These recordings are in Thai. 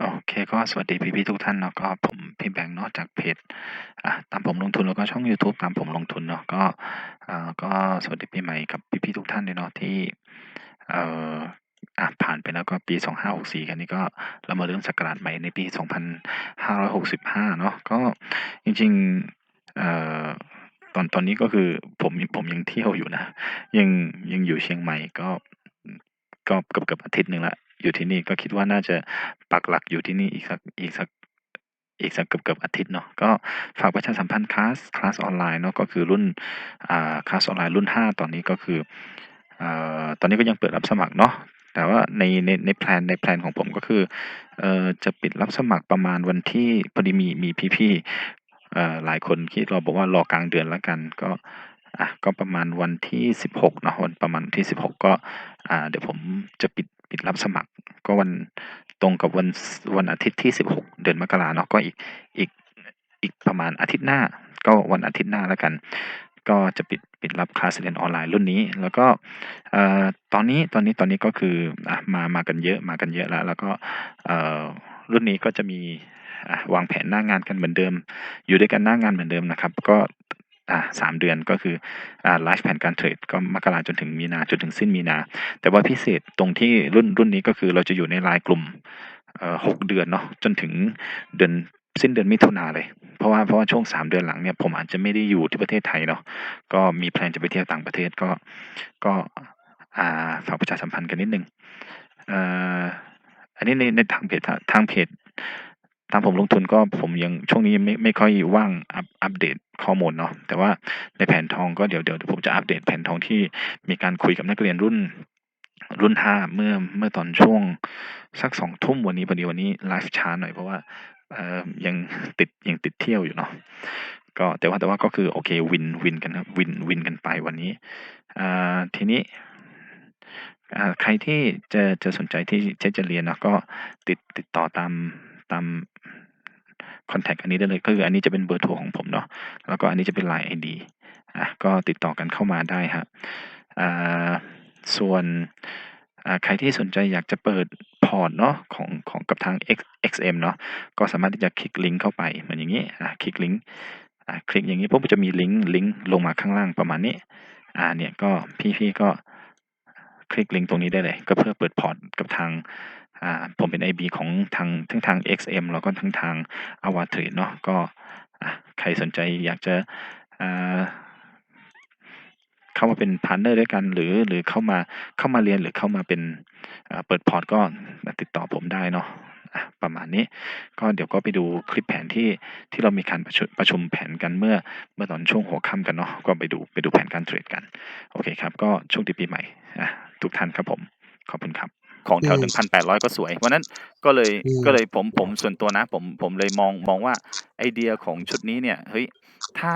โอเคก็สวัสดีพี่ๆทุกท่านเนาะก็ผมพี่แบงค์เนาะจากเพจอ่าตามผมลงทุนแล้วก็ช่องยูทูบตามผมลงทุนเนาะก็อ่าก็สวัสดีปีใหม่กับพี่ๆทุกท่านด้วยเนาะที่เอ่ออ่าผ่านไปแล้วก็ปี 2564กันนี้ก็เรามาเริ่มศักราชใหม่ในปี 2565 เนาะก็จริงๆเอ่อตอนตอนนี้ก็คือผมผมยังเที่ยวอยู่นะ ยังยังอยู่เชียงใหม่ก็อืมก็เกือบอาทิตย์หนึ่งล้ว อยู่ที่นี่ก็คิดว่าน่าจะปักหลักอยู่ที่นี่อีกสักอีกสักอีกสักเกือบๆอาทิตย์เนาะก็ฝากประชาสัมพันธ์คลาสคลาสออนไลน์เนาะก็คือรุ่นอ่าคลาสออนไลน์รุ่น 5 ตอนนี้ก็คืออ่อตอนนี้ก็ยังเปิดรับสมัครเนาะแต่ว่าในในในแพลนในแพลนของผมก็คือเอ่อจะปิดรับสมัครประมาณวันที่พอดีมีมีพี่ๆเอ่อหลายคนที่รอบอกว่ารอกลางเดือนแล้วกันก็อ่าก็ประมาณวันที่ 16เนาะวันประมาณที่ 16 ก็อ่าเดี๋ยวผมจะปิด ปิดรับสมัคร ก็วันตรงกับวันวันอาทิตย์ที่ 16 เดือนมกราเนาะก็อีกอีกอีกประมาณอาทิตย์หน้า ก็วันอาทิตย์หน้าแล้วกัน ก็จะปิดปิดรับคลาสเรียนออนไลน์รุ่นนี้ แล้วก็ตอนนี้ตอนนี้ตอนนี้ก็คือมามากันเยอะมากันเยอะแล้ว แล้วก็รุ่นนี้ก็จะมีวางแผนหน้างานกันเหมือนเดิม อยู่ด้วยกันหน้างานเหมือนเดิมนะครับ ก็ อ่า3เดือนก็คืออ่าไลฟ์แผนการเทรดก็มกราจนถึงมีนาจนถึงสิ้นมีนา แต่ว่าพิเศษตรงที่รุ่นรุ่นนี้ก็คือเราจะอยู่ใน LINE กลุ่มเอ่อ6เดือนเนาะจนถึงเดือนสิ้นเดือนมิถุนาเลย เพราะว่าเพราะว่าช่วง3เดือนหลังเนี่ยผมอาจจะไม่ได้อยู่ที่ประเทศไทยเนาะก็มีแพลนจะไปเที่ยวต่างประเทศก็ก็อ่าฝากประชาสัมพันธ์กันนิดนึงเอ่ออันนี้ในในทางเพจทางเพจ ตามผมลงทุนก็ผมยังช่วงนี้ไม่ไม่ค่อยว่างอัปอัปเดตข้อมูลเนาะแต่ว่าในแผนทองก็เดี๋ยวเดี๋ยวผมจะอัปเดตแผนทองที่มีการคุยกับนักเรียนรุ่นรุ่น5เมื่อเมื่อตอนช่วงสัก2ทุ่มวันนี้พอดีวันนี้ไลฟ์ช้าหน่อยเพราะว่าเอ่อยังติดยังติดเที่ยวอยู่เนาะก็แต่ว่าแต่ว่าก็คือโอเควินวินกันครับวินวินกันไปวันนี้อ่าทีนี้อ่าใครที่จะจะสนใจที่ที่จะเรียนเนาะก็ติดติดต่อตาม ตามคอนแท็กต์อันนี้ได้เลยก็คืออันนี้จะเป็นเบอร์โทรของผมเนาะแล้วก็อันนี้จะเป็น LINE ID อ่าก็ติดต่อกันเข้ามาได้ครับอ่าส่วนอ่าใครที่สนใจอยากจะเปิดพอร์ตเนาะของของกับทาง xm เนาะก็สามารถที่จะคลิกลิงก์เข้าไปเหมือนอย่างงี้อ่าคลิกลิงก์อ่าคลิกอย่างงี้ปุ๊บมันจะมีลิงก์ลิงก์ลงมาข้างล่างประมาณนี้อ่าเนี่ยก็พี่ๆก็คลิกลิงก์ตรงนี้ได้เลย ก็เพื่อเปิดพอร์ตกับทาง ผมเป็น IB ของทางทั้งทาง XM แล้วก็ทั้งทาง Ava Trade เนาะก็ใครสนใจอยากจะเข้ามาเป็นพาร์เนอร์ด้วยกันหรือหรือเข้ามาเข้ามาเรียนหรือเข้ามาเป็นเปิดพอร์ตก็ติดต่อผมได้เนาะประมาณนี้ก็เดี๋ยวก็ไปดูคลิปแผนที่ที่เรามีการประชุประชุมแผนกันเมื่อเมื่อตอนช่วงหัวค่ำกันเนาะก็ไปดูไปดูแผนการเทรดกัน โอเคครับ ก็โชคดีปีใหม่ทุกท่านครับผม ขอบคุณครับ ของแถวอืม1,800ก็สวย วันนั้นก็เลยอืมก็เลยผมผมส่วนตัวนะ ผมผมเลยมองมองว่าไอเดียของชุดนี้เนี่ยเฮ้ยถ้า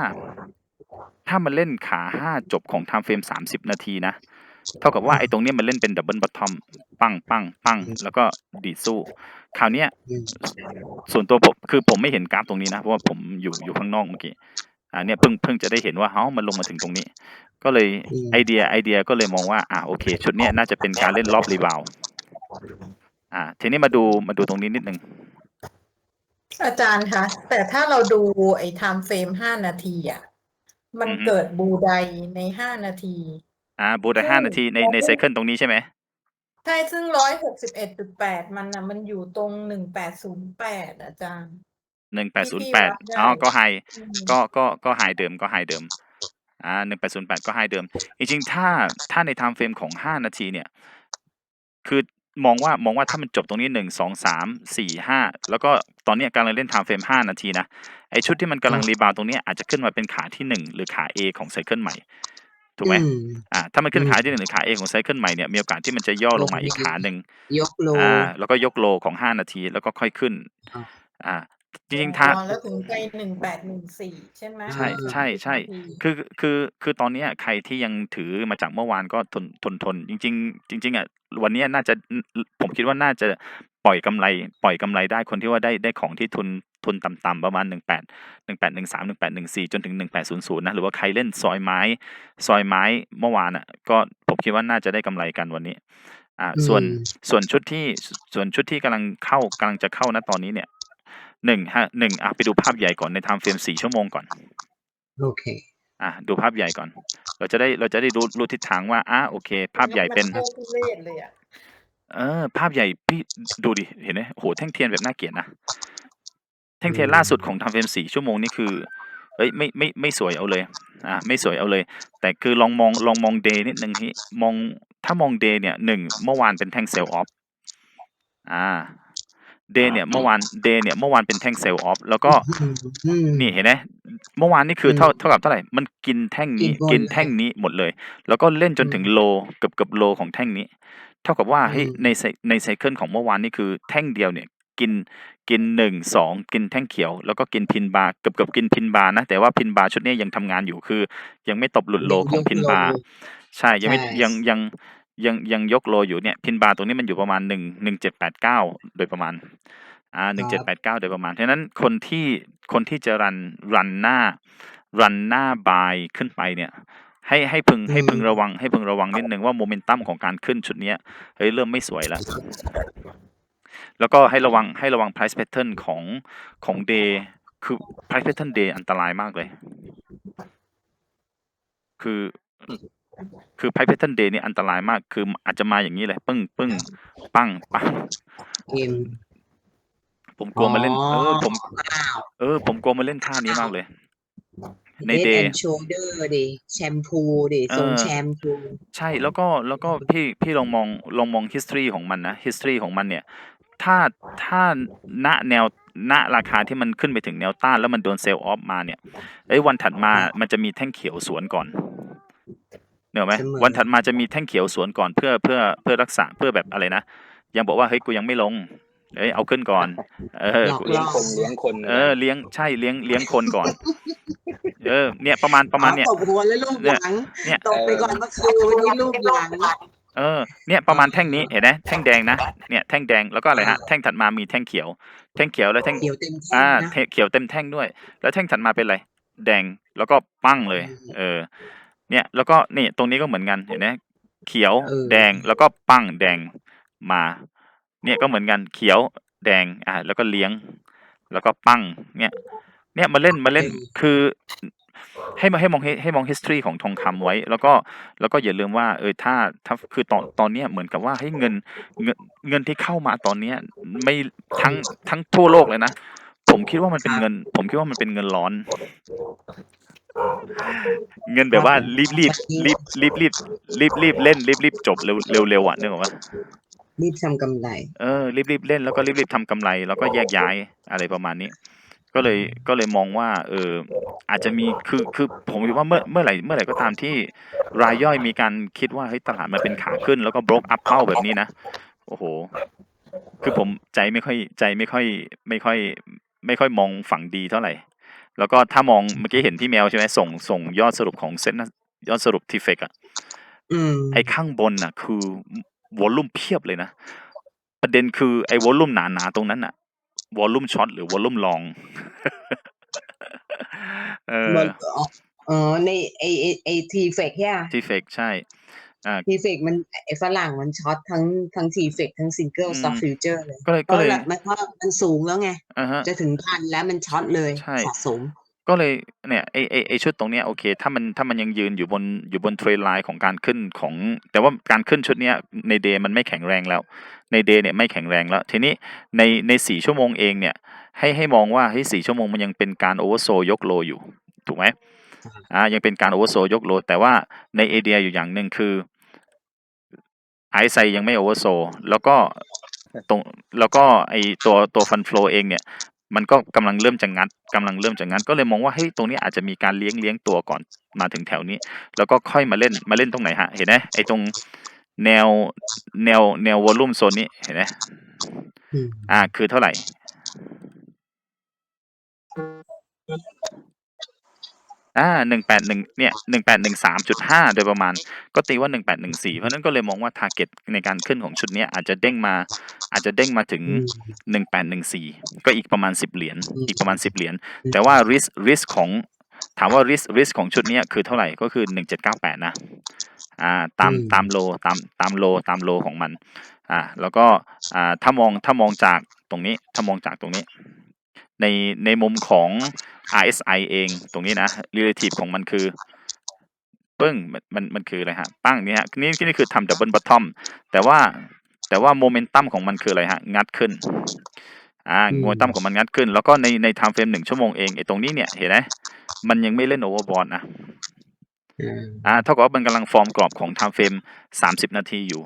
ถ้ามันเล่นขา5จบของ time frame 30นาทีนะเท่ากับว่าไอ้ตรงเนี้ยมันเล่นเป็น Double Bottom ปั้งอืมแล้วก็ดีดสู้ คราวเนี้ยอืมส่วนตัวผมคือผมไม่เห็นกราฟตรงนี้นะ เพราะว่าผมอยู่อยู่ข้างนอกเมื่อกี้อ่าเนี่ยเพิ่งเพิ่งจะได้เห็นว่าอ้าวมันลงมาถึงตรงนี้ ก็เลยอืมไอเดียไอเดียก็เลยมองว่า อ่าโอเค ชุดเนี้ยน่าจะเป็นการเล่นรอบ rebound อ่า ทีนี้มาดูมาดูตรงนี้นิดหนึ่งอาจารย์คะแต่ถ้าเราดูไอ้ไทม์เฟรมห้านาทีอะมันอือฮึเกิดบูไดในห้านาที อ่า บูได้ซึ่ง5นาทีในในไซเคิลตรงนี้ใช่ไหมใช่ซึ่งร้อยหกสิบเอ็ดจุดแปดมันอะ มันอยู่ตรงหนึ่งแปดศูนย์แปดอาจารย์ที่พี่วัด1808ได้อ๋อก็ไฮอืมก็ก็ก็ไฮเดิมก็ไฮเดิม อ่า1808ก็ไฮเดิมจริงๆถ้าถ้าใน time frame ของ5นาทีเนี่ย คือ มองว่ามองว่าถ้ามันจบตรงนี้1 2 3 4 5แล้วก็ตอนเนี้ยกำลังเล่น time frame 5นาทีนะไอ้ชุดที่มันกำลัง rebound ตรงเนี้ยอาจจะขึ้นมาเป็นขาที่1หรือขา A ของไซเคิลใหม่ถูกไหมอืมอ่าถ้ามันขึ้นอืมขาที่1หรือขา A ของไซเคิลใหม่เนี่ยมีโอกาสที่มันจะย่อลงมาอีกขาหนึ่งยกโลอ่าแล้วก็ยกโลของ5นาทีแล้วก็ค่อยขึ้นอ่าอ่า จริงๆถ้าอ๋อ แล้วถึงไปหนึ่งแปดหนึ่งสี่ใช่ไหม ใช่อ่าใช่ ใช่นาทีคือ คือ คือตอนเนี้ยใครที่ยังถือมาจากเมื่อวานก็ทน ทนทนจริง ๆ จริง ๆ อะ วันเนี้ยน่าจะออผมคิดว่าน่าจะปล่อยกำไร ปล่อยกำไรได้ คนที่ว่าได้ ได้ของที่ทุน ทุนต่ำ ๆ ประมาณ 18 1813 1814 จนถึง 1800 นะ หรือว่าใครเล่นซอยไม้ ซอยไม้เมื่อวานอะก็ ผมคิดว่าน่าจะได้กำไรกันวันนี้ อ่า อืส่วน ม ส่วนชุดที่ส่วนชุดที่กำลังเข้า กำลังจะเข้านะตอนนี้เนี่ย หนึ่งฮะหนึ่งอะไปดูภาพใหญ่ก่อนในไทม์เฟรมสี่ชั่วโมงก่อน โอเค อะดูภาพใหญ่ก่อน เราจะได้เราจะได้รู้รู้ทิศทางว่าอะโอเค ภาพใหญ่เป็น มันโคตรทุเรศเลยอะเออ ภาพใหญ่พี่ดูดิเห็นไหมโหแท่งเทียนแบบน่าเกลียดนะแท่งเทียนอืมล่าสุดของทำเฟรมสี่ชั่วโมงนี่คือเอ้ยไม่ไม่ไม่สวยเอาเลย อ่า ไม่สวยเอาเลย แต่คือลองมองลองมองเดย์นิดนึงที่มองถ้ามองเดย์เนี่ยหนึ่งเมื่อวานเป็นแท่งเซลล์ออฟอ่า เดย์เนี่ยเมื่อวานเดย์เนี่ยเมื่อวานเป็นแท่งเซลล์ออฟแล้วก็อืมนี่เห็นไหมเมื่อวานนี่คืออืมเท่าเท่ากับเท่าไหร่มันกินแท่งนี้กินบนกินแท่งนี้หมดเลย แล้วก็เล่นจนถึงอืมโลเกือบเกือบโลของแท่งนี้ เท่ากับว่าเฮ้ยอืมในไซในไซเคิลของเมื่อวานนี่คือแท่งเดียวเนี่ยกินกินหนึ่งสองกินแท่งเขียว แล้วก็กินพินบาร์เกือบเกือบกินพินบาร์นะ แต่ว่าพินบาร์ชุดนี้ยังทำงานอยู่คือ ยังไม่ตบหลุดโลของพินบาร์ใช่ยังไม่ใช่ยังยัง ยังยังยกโลอยู่เนี่ยพินบาร์ตรงนี้มันอยู่ประมาณหนึ่งหนึ่งเจ็ดแปดเก้าโดยประมาณอ่าหนึ่งเจ็ดแปดเก้าโดยประมาณเพราะฉะนั้นคนที่คนที่จะรันรันหน้ารันหน้าบายขึ้นไปเนี่ยให้ให้พึงให้พึงอืมระวังให้พึงระวังนิดนึงว่าโมเมนตัมของการขึ้นชุดเนี้ยเฮ้ยเริ่มไม่สวยแล้ว แล้วก็ให้ระวังให้ระวัง price pattern ของของ day คือ price pattern day อันตรายมากเลย คือ คือ price pattern day นี่อันตรายมาก คืออาจจะมาอย่างนี้เลยปึ้งปึ้งปังปังเอ็มผมกลัวมาเล่น เออ ผมอ้าวเออ ผมกลัวมาเล่นท่านี้มากเลย ในเด day นโชเดอร์ดิแชมพูดิทรงเออแชมพูใช่แล้วก็แล้วก็พี่พี่ลองมองลองมอง history ของมันนะ history ของมันเนี่ย ถ้าถ้าณแนวณราคาที่มันขึ้นไปถึงแนวต้านแล้วมันโดนเซลล์ออฟมาเนี่ยไอ้ยวันถัดมามันจะมีแท่งเขียวสวนก่อน เนกอะไหมเสมอวันถัดมาจะมีแท่งเขียวสวนก่อนเพื่อเพื่อเพื่อรักษาเพื่อแบบอะไรนะยังบอกว่าเฮ้ยกูยังไม่ลงเอ้ยเอาขึ้นก่อน เออหลอกกูล่เลี้ยงคนเลี้ยงคน เออเลี้ยงใช่เลี้ยงเลี้ยงคนก่อน เออ เนี่ยประมาณประมาณเนี่ยตบหัวแล้วลูกหลังเนี่ยตบไปก่อนเมื่อคืนวันนี้ลูกหลังเออเนี่ยประมาณแท่งนี้เห็นไหมแท่งแดงนะเนี่ยแท่งแดงแล้วก็อะไรฮะแท่งถัดมามีแท่งเขียว แท่งเขียวแล้วแท่งเขียวเต็มแท่อ่างนะเทเขียวเต็มแท่งด้วย แล้วแท่งถัดมาเป็นอะไรแดงแล้วก็ปั้งเลย เออ เนี่ย แล้วก็นี่ตรงนี้ก็เหมือนกันเห็นไหมเขียวเออ แดงแล้วก็ปั้งแดงมา เนี่ยก็เหมือนกันเขียวแดงอ่าแล้วก็เลี้ยง แล้วก็ปั้งเนี่ย เนี่ยมาเล่นมาเล่นคือให้มาให้มองให้ให้มอง history ของทองคำไว้ แล้วก็แล้วก็อย่าลืมว่า เออถ้าถ้าคือตอนตอนเนี้ยเหมือนกับว่าให้เงินเงินเงินที่เข้ามาตอนเนี้ยไม่ทั้งทั้งทั่วโลกเลยนะ ผมคิดว่ามันเป็นเงิน ผมคิดว่ามันเป็นเงินร้อน เงินแบบว่ารีบรีบรีบรีบรีบรีบรีบเล่นรีบรีบจบเร็วเร็วเร็วอะนึกออกปะรีบทำกำไร เออรีบรีบเล่นแล้วก็รีบรีบทำกำไร แล้วก็แยกย้ายอะไรประมาณนี้ ก็เลยก็เลยมองว่า เอออาจจะมีคือคือผมคิดว่าเมื่อเมื่อไหร่เมื่อไหร่ก็ตามที่รายย่อยมีการคิดว่าเฮ้ยตลาดมันเป็นขาขึ้น แล้วก็ broke up เข้าแบบนี้นะโอ้โห คือผมใจไม่ค่อยใจไม่ค่อย ไม่ค่อย ไม่ค่อยมองฝั่งดีเท่าไหร่ แล้วก็ถ้ามองเมื่อกี้เห็นพี่แมวใช่ไหมส่งส่งยอดสรุปของเซ็ตนะยอดสรุปทีเฟกอะอืมไอ้ข้างบนน่ะ คือวอลลุ่มเพียบเลยนะประเด็นคือไอ้วอลลุ่มหนาๆตรงนั้นน่ะวอลลุ่มช็อตหรือวอลลุ่มลองเออมันอ๋ออ๋อในไอไอไอทีเฟกใช่ไหมทีเฟกใช่ อ่าทีเฟกมันไอฝรั่งมันช็อตทั้งทั้งทีเฟกทั้งซิงเกิลอืมสต็อกฟิวเจอร์เลยก็เลยเพก็ราะเลยแบบมันเพราะมันสูงแล้วไงอ่าฮะจะถึงพันแล้วมันช็อตเลยใช่สะสมก็เลยเนี่ยไอไอไอชุดตรงเนี้ยโอเค ถ้ามันถ้ามันยังยืนอยู่บนอยู่บนเทรนไลน์ของการขึ้นของ แต่ว่าการขึ้นชุดเนี้ยในเดย์มันไม่แข็งแรงแล้ว ในเดย์เนี่ยไม่แข็งแรงแล้ว ทีนี้ในในสี่ชั่วโมงเองเนี่ยให้ให้มองว่าเฮ้ยสี่ชั่วโมงมันยังเป็นการโอเวอร์โซยกโลอยู่ ถูกไหม อ่ายังเป็นการโอเวอร์โซยกโล แต่ว่าในเอเดียอยู่อย่างหนึ่งคือไอไซยังไม่โอเวอร์โซแล้วก็ตรงแล้วก็ไอตัวตัวฟันฟลเองเนี่ยมันก็กำลังเริ่มจะงัดกำลังเริ่มจะงัดก็เลยมองว่าเฮ้ยตรงนี้อาจจะมีการเลี้ยงเลี้ยงตัวก่อนมาถึงแถวนี้ แล้วก็ค่อยมาเล่นมาเล่นตรงไหนฮะเห็นไหมไอ้ตรงแนวแนวแนววอลลุ่มโซนนี้เห็นไหมอืมอ่าคือเท่าไหร่ อ่าหนึ่งแปดหนึ่งเนี่ยหนึ่งแปดหนึ่งสามจุดห้าโดยประมาณ ก็ตีว่าหนึ่งแปดหนึ่งสี่เพราะฉะนั้นก็เลยมองว่าทาร์เก็ตในการขึ้นของชุดเนี้ยอาจจะเด้งมา อาจจะเด้งมาถึงอืมหนึ่งแปดหนึ่งสี่ก็อีกประมาณสิบเหรียญอืมอีกประมาณสิบเหรียญอืมแต่ว่า risk risk ของถามว่า risk risk ของชุดเนี้ยคือเท่าไหร่ก็คือหนึ่งเจ็ดเก้าแปดนะอ่าตามอืมตามโลตามตามโลตามโลของมันอ่าแล้วก็อ่าถ้ามองถ้ามองจากตรงนี้ถ้ามองจากตรงนี้ ในในมุมของ RSI เองตรงนี้นะ relative ของมันคือปึ้งมันมันมันคืออะไรฮะปั้งนี่ฮะนี่นี่คือทำดับเบิลบอททอมแต่ว่าแต่ว่าโมเมนตัมของมันคืออะไรฮะงัดขึ้นอ่าอืมโมเมนตัมของมันงัดขึ้น แล้วก็ในในไทม์เฟรมหนึ่งชั่วโมงเองไอ้ตรงนี้เนี่ยเห็นไหมมันยังไม่เล่นโอเวอร์บอทนะอืมอ่าเท่ากับว่ามันกำลังฟอร์มกรอบของ time frame 30นาทีอยู่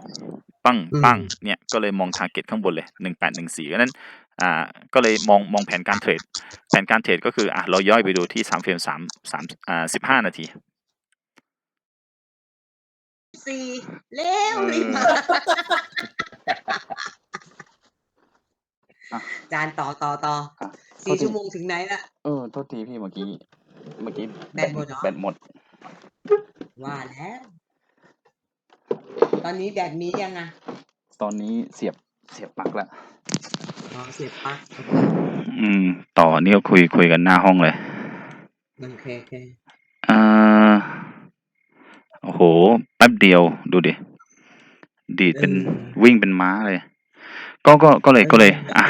ปั้งอืมปั้งเนี่ยก็เลยมอง target ข้างบนเลย1814เพราะฉะนั้นอ่าก็เลยมองมองแผนการเทรดแผนการเทรดก็คืออะเราย่อยไปดูที่3เฟรม3 3อ่า15นาทีสี่เร็วรีบมาอะจานต่อต่อต่ออะสี่โทษทีชั่วโมงถึงไหนละเออโทษทีพี่เมื่อกี้ เมื่อกี้แบตหมดเหรอแบตหมดว่าแล้ว ตอนนี้แดดมียังอะตอนนี้เสียบเสียบปลั๊กแล้วอ๋อเสียบปลั๊กอืม ต่อนี่ก็คุยคุยกันหน้าห้องเลยโอเคโอเคอ่าโอ้โห แป๊บเดียวดูดิ ดีดเป็นวิ่งเป็นม้าเลย ก็ก็ก็เลยก็เลย อะ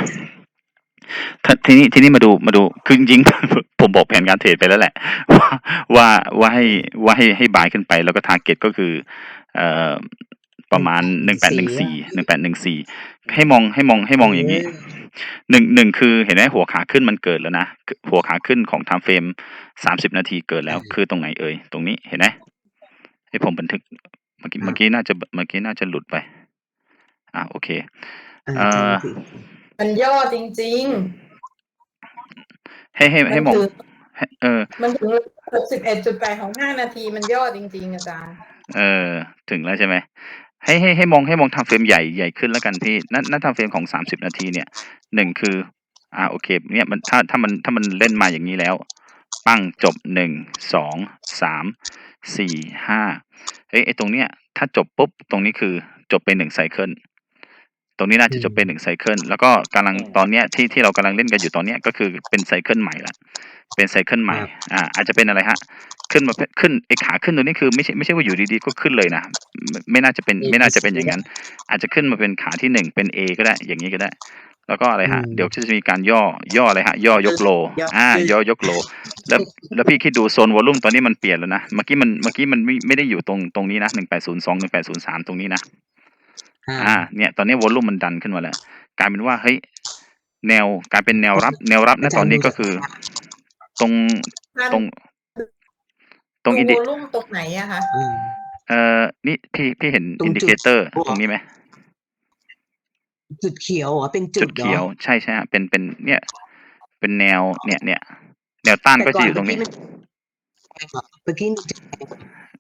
ถ้าทีนี้ทีนี้มาดูมาดูคือจริงๆผมบอกแผนการเทรดไปแล้วแหละ ว่าว่าว่าให้ว่าให้ให้บายขึ้นไปแล้วก็ทาร์เก็ตก็คือเอ่อ ประมาณหนึ่งแปดหนึ่งสี่หนึ่งแปดหนึ่งสี่ให้มองให้มองให้มองอย่างนี้หนึ่งหนึ่งคือเห็นไหมหัวขาขึ้นมันเกิดแล้วนะหัวขาขึ้นของไทม์เฟรมสามสิบนาทีเกิดแล้ว คือตรงไหนเอ่ยตรงนี้เห็นไหมให้ผมบันทึกเมื่อกี้เมื่อกี้น่าจะเมื่อกี้น่าจะหลุดไป อ่าโอเคเออเอ่อมันย่อจริงให้ให้ๆให้มองให้ เออ มันถึงหกสิบเอ็ดจุดแปดของห้านาทีมันย่อจริง ๆ อาจารย์ เออ ถึงแล้วใช่ไหมให้ให้ให้มองให้มองทำเฟรมใหญ่ใหญ่ขึ้นแล้วกันพี่นั่นนั่นทำเฟรมของสามสิบนาทีเนี่ยหนึ่งคือ อ่าโอเค เนี่ยมันถ้าถ้ามันถ้ามันเล่นมาอย่างนี้แล้ว ปั้งจบหนึ่งสองสามสี่ห้าเฮ้ยไอตรงเนี้ยถ้าจบปุ๊บตรงนี้คือจบไปหนึ่งไซเคิลต รงนี้น่าจะจบไปหนึ่งไซเคิลแล้วก็กำลังตอนเนี้ยที่ที่เรากำลังเล่นกันอยู่ตอนเนี้ยก็คือเป็นไซเคิลใหม่ละเป็นไซเคิลใหม่อ่าอาจจะเป็นอะไรฮะ ขึ้นมาขึ้นไอขาขึ้นตัวนี้คือไม่ใช่ไม่ใช่ว่าอยู่ดีๆก็ขึ้นเลยนะไม่ไม่น่าจะเป็นไม่น่าจะเป็นอย่างนั้น อาจจะขึ้นมาเป็นขาที่หนึ่งเป็น A ก็ได้อย่างนี้ก็ได้ แล้วก็อะไรฮะอืมเดี๋ยวจะมีการย่อย่ออะไรฮะ ย่อยกโลย่ออ่าขึ้นย่อยกโล แล้วแล้วพี่คิดดูโซนวอลลุ่มตอนนี้มันเปลี่ยนแล้วนะเมื่อกี้มันเมื่อกี้มันไม่ไม่ได้อยู่ตรงตรงนี้นะหนึ่งแปดศูนย์สองหนึ่งแปดศูนย์สามตรงนี้นะ อ่าอ่า เนี่ย ตอนนี้วอลลุ่มมันดันขึ้นมาแล้วกลายเป็นว่าเฮ้ยแนวกลายเป็นแนวรับ แนวรับนะตอนนี้ก็คือ ตรงตรงตรงอินดิวอลลุ่มตรงไหนอะคะอืมเอ่อนี่พี่พี่เห็นตรงอินดิเคเตอร์จุดตรงนี้ไหมจุดเขียวเหรอเป็นจุจุดดหรอเขียว ใช่ใช่ฮะเป็นเป็นเนี่ย เป็นแนวเนี่ยเนี่ยแนวต้านก็จะอยู่ตรงนี้เมื่อกี้มัน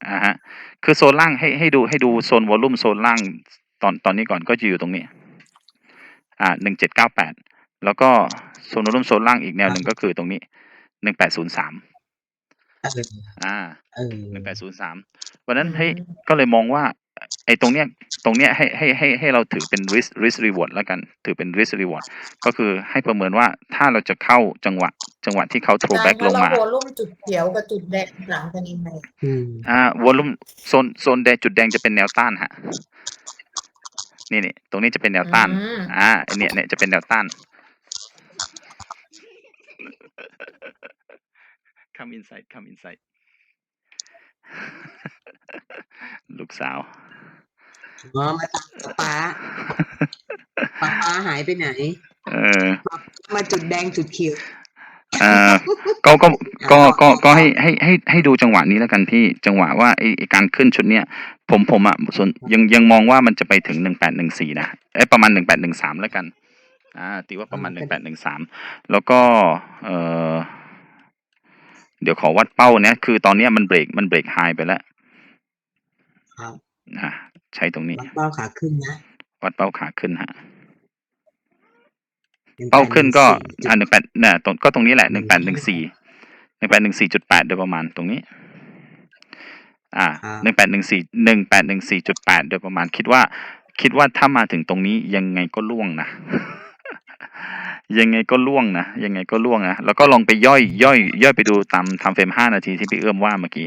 อ่าฮะคือโซนล่างให้ให้ดูให้ดูโซนวอลลุ่มโซนล่าง ตอนตอนนี้ก่อนก็จะอยู่ตรงนี้ อ่าหนึ่งเจ็ดเก้าแปดแล้วก็โซนวอลลุ่มโซนล่างอีกแนวหนึ่งก็คือตรงนี้หนึ่งแปดศูนย์สามเอออ่าเออหนึ่งแปดศูนย์สามวันนั้นให้ก็เลยมองว่าไอ้ตรงเนี้ยตรงเนี้ยให้ให้ให้ให้เราถือเป็น risk risk reward แล้วกัน ถือเป็น risk reward ก็คือให้ประเมินว่าถ้าเราจะเข้าจังหวะ จังหวะที่เขา throw อาจาร back ย์ลแล้วงเรามาวอลลุ่มจุดเขียวกับจุดแดงหลังกันยังไงอืมอ่าวอลลุ่มโซนโซนแดงจุดแดงจะเป็นแนวต้านฮะ นี่นี่ตรงนี้จะเป็นแนวต้าน อืม อ่าไอ้เนี่ยเนี่ยจะเป็นแนวต้าน come inside come inside ลูกสาว อ๋อมาตามป้าป้าป้าหายไปไหน เออ มาจุดแดงจุดเขียวเออก็ก็ก็ก็ก็ให้ให้ให้ให้ดูจังหวะนี้แล้วกันพี่จังหวะว่าไอ้ไอ้การขึ้นชุดเนี้ยผมผมอะส่วนยังยังมองว่ามันจะไปถึงหนึ่งแปดหนึ่งสี่นะเอ้ยประมาณหนึ่งแปดหนึ่งสามแล้วกันอ่าตีว่าประมาณหนึ่งแปดหนึ่งสามแล้วก็เออเดี๋ยวขอวัดเป้าเนี้ยคือตอนเนี้ยมันเบรกมันเบรกไฮไปแล้วครับอ่าใช้ตรงนี้วัดเป้าขาขึ้นนะวัดเป้าขาขึ้นฮะ เป้าขึ้นก็อ่าหนึ่งแปดเนี่ยตรงก็ตรงนี้แหละหนึ่งแปดหนึ่งสี่หนึ่งแปดหนึ่งสี่จุดแปดโดยประมาณตรงนี้ อ่าหนึ่งแปดหนึ่งสี่หนึ่งแปดหนึ่งสี่จุดแปดโดยประมาณคิดว่า คิดว่าถ้ามาถึงตรงนี้ยังไงก็ล่วงนะยังไงก็ล่วงนะยังไงก็ล่วงนะแล้วก็ลองไปย่อยย่อย ย่อยไปดูตามทำเฟรมห้านาทีที่พี่เอื้อมว่าเมื่อกี้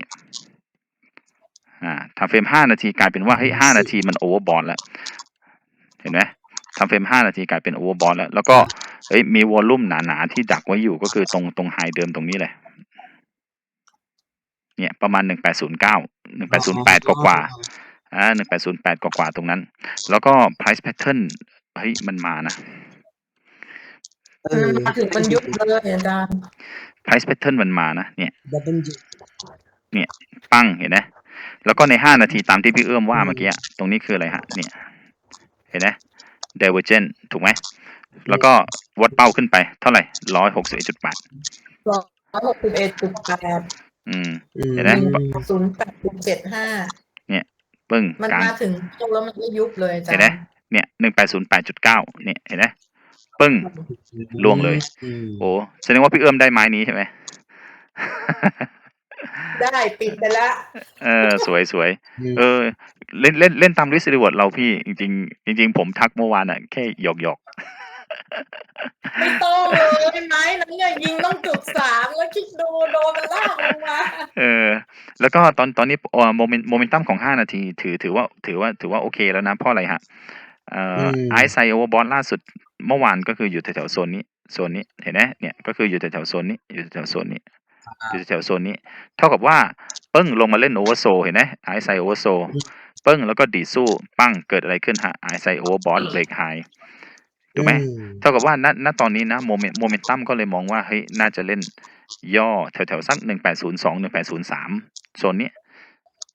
อ่าทำเฟรมห้านาทีกลายเป็นว่าเฮ้ยห้านาทีมันโอเวอร์บอลแล้ว เห็นไหม ทำเฟรมห้านาทีกลายเป็นโอเวอร์บอลแล้ว แล้วก็เฮ้ยมีวอลลุ่มหนาๆ ที่ดักไว้อยู่ก็คือตรงตรงไฮเดิมตรงนี้เลย เนี่ยประมาณหนึ่งแปดศูนย์เก้าหนึ่งแปดศูนย์แปดกว่าๆอ่าหนึ่งแปดศูนย์แปดกว่าๆตรงนั้น แล้วก็ price pattern เฮ้ยมันมานะเออมันมาถึงมันยุบเลยอาจารย์ price pattern มันมานะเนี่ยดับเบิลยูปั้งเห็นไหมแล้วก็ในห้านาทีตามที่พี่เอื้อมว่าเมื่อกี้อะตรงนี้คืออะไรฮะ เนี่ย เห็นไหม divergent ถูกไหม แล้วก็วัดเป้าขึ้นไปเท่าไหร่ร้อยหกสิบจุดแปดร้อยหกสิบเอ็ดจุดแปดอืมอืมเห็นไหมศูนย์แปดจุดเจ็ดห้าปึ้งมันกลางมาถึงตรงแล้วมันก็ยุบเลยอาจารเห็นไหมย์เนี่ยหนึ่งแปดศูนย์แปดจุดเก้าเนี่ยเห็นไหมปึ้งล่วงเลยอืมโอ้แสดงว่าพี่เอื้อมได้ไม้นี้ใช่ไหม ได้ปิดไปแล้วเออสวยสวยเออ เล่นเล่นเล่นตามริสรีวอร์ดเราพี่จริงๆจริงๆผมทักเมื่อวานอะแค่หยอกหยอกไม่ต้องเลยไม้นั้นเนี่ยยิงต้องจุดสามแล้วคิดดูโดนมันลากลงมาเออ แล้วก็ตอนตอนนี้เอ่อโมเมนต์โมเมนตัมของห้านาที ถือถือว่าถือว่าถือว่าโอเคแล้วนะเพราะอะไรฮะเอ่อไอซ์ไซโอเวอร์บอลล่าสุดเมื่อวานก็คืออยู่แถวๆโซนนี้โซนนี้เห็นไหมเนี่ยก็คืออยู่แถวๆโซนนี้อยู่แถวๆโซนนี้ อยู่แถวๆโซนนี้ เท่ากับว่าปึ้งลงมาเล่นโอเวอร์โซเห็นไหมไอซ์ไซโอเวอร์โซปึ้งแล้วก็ดีดสู้ปั้งเกิดอะไรขึ้นฮะไอซ์ไซโอเวอร์บอลเบรกไฮถูกไหมอืเท่ากับว่าณณตอนนี้นะโมเมนต์โมเมนตัมก็เลยมองว่าเฮ้ยน่าจะเล่นย่อแถวๆสักหนึ่งแปดศูนย์สองหนึ่งแปดศูนย์สามโซนนี้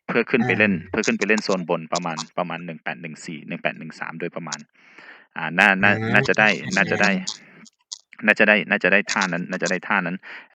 เพื่อขึ้นไปเล่น เพื่อขึ้นไปเล่นโซนบนประมาณประมาณหนึ่งแปดหนึ่งสี่หนึ่งแปดหนึ่งสามโดยประมาณ อ่าน่าน่าน่าจะได้น่าจะได้ น่าจะได้น่าจะได้ท่านั้น น่าจะได้ท่านั้น